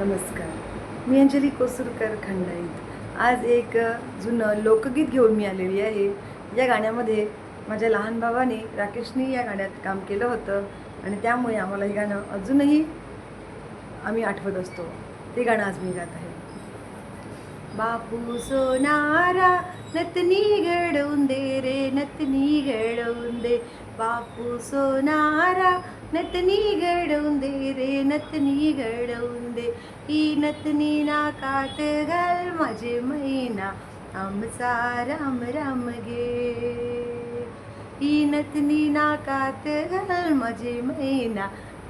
नमस्कार. मी अंजली कोसुरकर खंडाईत. आज एक जुनं लोकगीत घेऊन मी आलेली आहे. या गाण्यामध्ये माझ्या लहान भावाने राकेशनी या गाण्यात काम केलं होतं आणि त्यामुळे आम्हाला हे गाणं अजूनही आम्ही आठवत असतो. ते गाणं आज मी गात आहे. बापू सोनारा नतनी घडवून दे रे नतनी घडवून दे. बापू सोनारा नतनी घडवून दे रे नतनी घडवून दे ही नतनी नाकात घाल माझे मैना आमचा राम राम गे ही नतनी नाकात घाल माझे मैना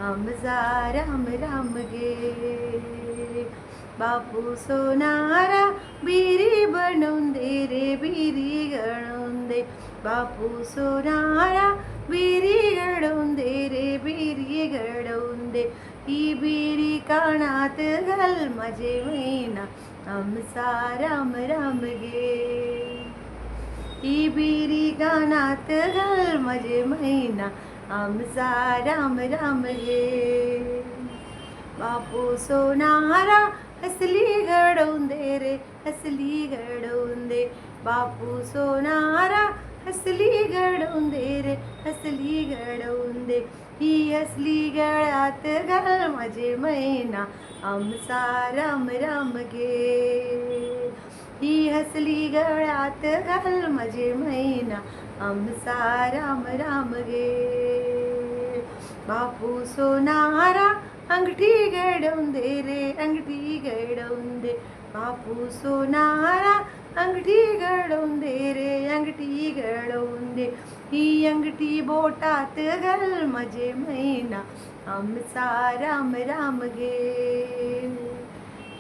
आमचा राम राम गे बापू सोनारा बिरी बनवून दे रे बिरी गळवून दे बापू सोनारा बिरी घडवून दे रे बिरी घडवून दे ही बिरी कानात घाल माझे मैना आमचा राम राम गे. ही बिरी कानात घाल माझे मैना आमचा राम राम गे. बापू सोनारा हसली घडवून दे रे हसली घडवून दे बापू सोनारा हसली घडवून दे रे हसली घडवून दे ही असली गळ्यात घाल माझे मैना. आमचा राम राम घे ही हसली गळ्यात घाल माझे मैना. आमचा राम राम गे. बापू सोनारा अंगठी घडवून दे रे अंगठी घडवून दे बापू सोनारा अंगठी घडवून दे रे अंगठी घडवून दे ही अंगठी बोटात घाल माझे मैना आमचा राम राम गे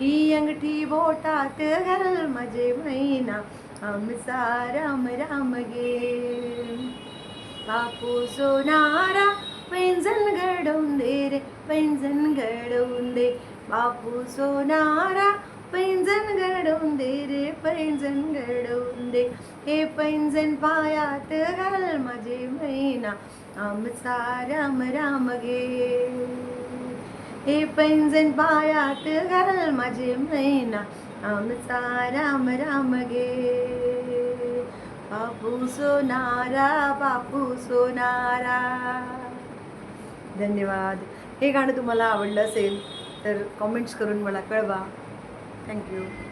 ही अंगठी बोटात घाल माझे मैना आमचा राम पैंजण घडवून दे रे पैंजण घडवून दे हे पैंजण पायात घाल माझे मैना आमचा राम राम गे. हे पैंजण पायात घाल माझे मैना आमचा राम राम गे. बापू सोनारा बापू सोनारा. धन्यवाद. हे गाणं तुम्हाला आवडलं असेल तर कॉमेंट्स करून मला कळवा. Thank you.